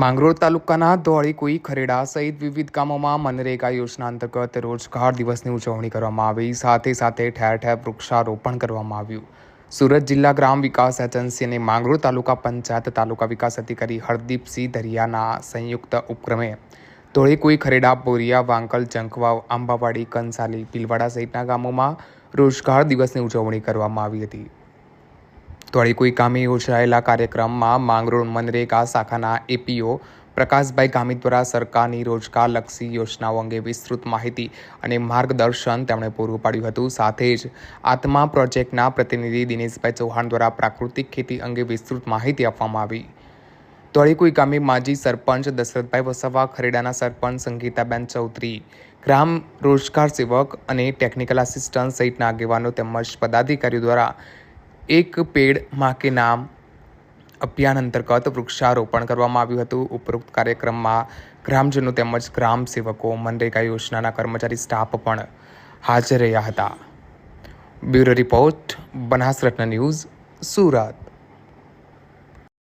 માંગરોળ તાલુકાના ધોળીકુઈ, ખરેડા સહિત વિવિધ ગામોમાં મનરેગા યોજના અંતર્ગત રોજગાર દિવસની ઉજવણી કરવામાં આવી. સાથે સાથે ઠેર ઠેર વૃક્ષારોપણ કરવામાં આવ્યું. સુરત જિલ્લા ગ્રામ વિકાસ એજન્સી અને માંગરોળ તાલુકા પંચાયત તાલુકા વિકાસ અધિકારી હરદીપસિંહ દરિયાના સંયુક્ત ઉપક્રમે ધોળીકુઈ, ખરેડા, બોરિયા, વાંકલ જંકવાવ આંબાવાડી, કંસાલી, ભીલવાડા સહિતના ગામોમાં રોજગાર દિવસની ઉજવણી કરવામાં આવી હતી. ધોળીકુઈ કુઈકામી યોજાયેલા કાર્યક્રમમાં માંગરોળ મનરેગા શાખાના એપીઓ પ્રકાશભાઈ ગામિત દ્વારા સરકારની રોજગારલક્ષી યોજનાઓ અંગે વિસ્તૃત માહિતી અને માર્ગદર્શન તેમણે પૂરું પાડ્યું હતું. સાથે જ આત્મા પ્રોજેક્ટના પ્રતિનિધિ દિનેશભાઈ ચૌહાણ દ્વારા પ્રાકૃતિક ખેતી અંગે વિસ્તૃત માહિતી આપવામાં આવી. ધોળીકુઈ ગામે માજી સરપંચ દશરથભાઈ વસાવા, ખરેડાના સરપંચ સંગીતાબેન ચૌધરી, ગ્રામ રોજગાર સેવક અને ટેકનિકલ આસિસ્ટન્ટ સહિતના આગેવાનો તેમજ પદાધિકારીઓ દ્વારા એક પેડમાં કે નામ અભિયાન અંતર્ગત વૃક્ષારોપણ કરવામાં આવ્યું હતું. ઉપરોક્ત કાર્યક્રમમાં ગ્રામજનો તેમજ ગ્રામ સેવકો મનરેગા યોજનાના કર્મચારી સ્ટાફ પણ હાજર રહ્યા હતા. Bureau report Banasratna news Surat.